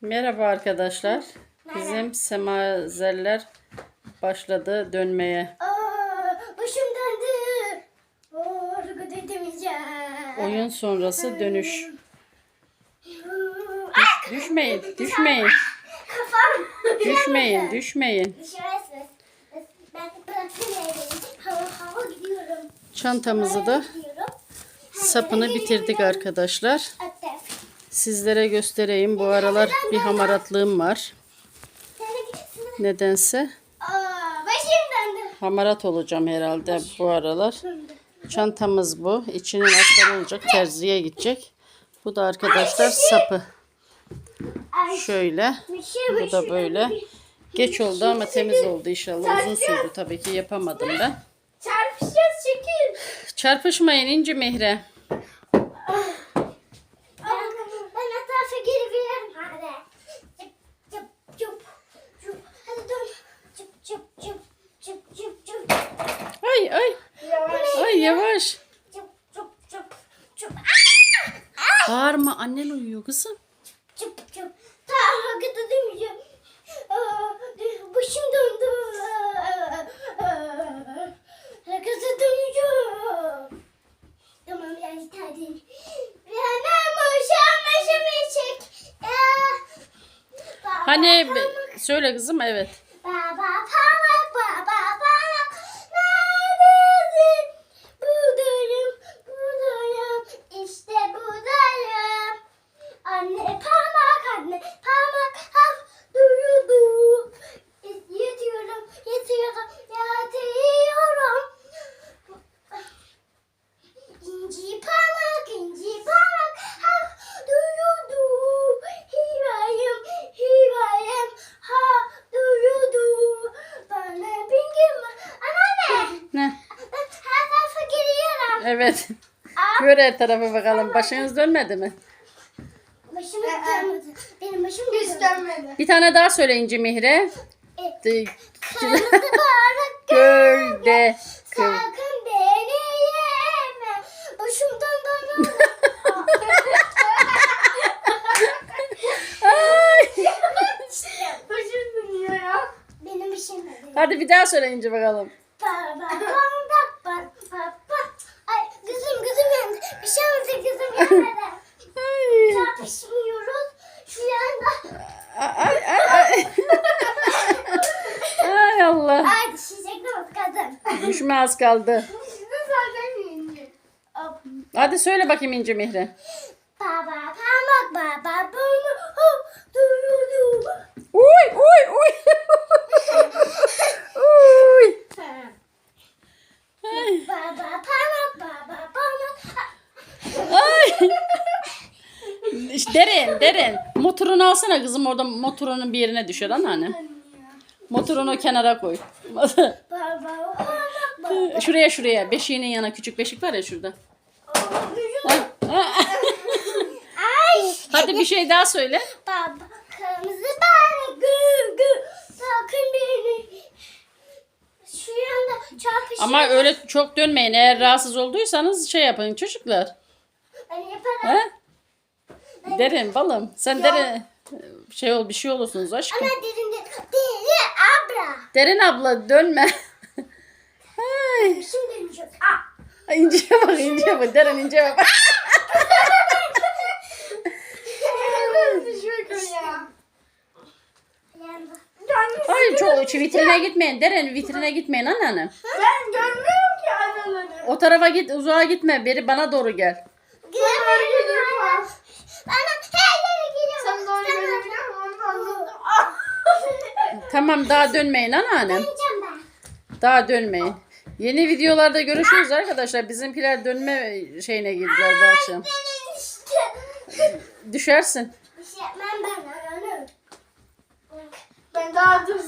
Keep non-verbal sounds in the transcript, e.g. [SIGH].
Merhaba arkadaşlar. Bizim semazeller başladı dönmeye. Aa, başım döndü. Oo, hareket edemeyeceğim. Oyun sonrası dönüş. Ah, Düşmeyin, düşmeyin, Kafam. düşmeyin, düşmeyin. Düşmezsiniz. Ben bırakın evimi. Hava hava gidiyorum. Çantamızı da sapını bitirdik arkadaşlar. Sizlere göstereyim. Bu aralar bir hamaratlığım var. Nedense hamarat olacağım herhalde bu aralar. Çantamız bu. İçinin astarı olacak. Terziye gidecek. Bu da arkadaşlar sapı. Şöyle. Bu da böyle. Geç oldu ama temiz oldu inşallah. Uzun sürdü tabii ki yapamadım ben. Çarpışacağız çekil. Çarpışmayın İnci Mihre. Ben, ben etrafa geri veririm. Hadi. Çıp çıp çıp çıp. Hadi dön. Çıp çıp çıp çıp çıp çıp. Ay ay. Ay yavaş. Çıp çıp çıp çıp. Bağırma annen uyuyor kızım. Çıp çıp. Ta hareket edemeyeceğim. Aa, Başım döndü. Hareket edemeyeceğim. Tamam yeter değil. Benim uşağım başımı çek. Hani söyle kızım evet. Baba parmak baba parmak neredesin? Buradayım buradayım işte buradayım. Anne parmak anne parmak ha duyuldu. Yatıyorum yatıyorum yatıyorum. İnci parmak inci parmak ha duyuldu. Hivayım hivayım ha duyuldu. Bana bingim anneanne. Ne? Ben her tarafa giriyorum. Evet. Gör her tarafa bakalım. Başınız dönmedi mi? başım dönmedi. Benim başım Hiç dönmedi. Bir tane daha söyle İnci Mihre. De- Kırmızı balık [LAUGHS] Gölde. Kıv. sakın beni yeme. Başımdan dönüyor. Başım dönüyor ya. Benim başım dönüyor. Hadi bir daha söyle İnci bakalım. Pa pa pa pa pa pa. Ay kızım kızım yandı. Bir şey oldu kızım yandı. Ay. Çarpışmıyoruz. Şu yanda. Ay ay ay. Ay Allah. Ay düşecektim az kadın. Düşme az kaldı. Hadi söyle bakayım İnci Mihre. Baba parmak baba bunu. Uy uy uy. [LAUGHS] uy. Baba parmak baba parmak. Ay. İşte derin derin. Motorunu alsana kızım orada motorunun bir yerine düşer anneanne. Motorunu kenara koy. [LAUGHS] Baba baba. şuraya şuraya. Beşiğinin yana küçük beşik var ya şurada. Ha, ha. Ay. Hadi bir şey daha söyle. Baba kırmızı balık gü gü sakın beni. Şu yanda çarpışıyor. Ama öyle çok dönmeyin. Eğer rahatsız olduysanız şey yapın çocuklar. Ben yaparım. Ha? Derin balım. Sen derin şey ol bir şey olursunuz aşkım. Ama derinde deri abra. Derin abla dönme. Ay. Şimdi dönecek. Ah. İnceye bak inceye bak. Derin inceye bak. Hayır çok vitrine gitmeyin. Derin vitrine gitmeyin anneannem. Ben görmüyorum ki anaları. O tarafa git uzağa gitme. Beri bana doğru gel. Gidemedim. Bana her yere. Sen doğru görebiliyor musun? Tamam daha dönmeyin anneannem. Ben. Daha dönmeyin. Yeni videolarda görüşürüz arkadaşlar. Bizimkiler dönme şeyine girdiler bu akşam. Düşersin. Bir şey yapmam ben. daha dur.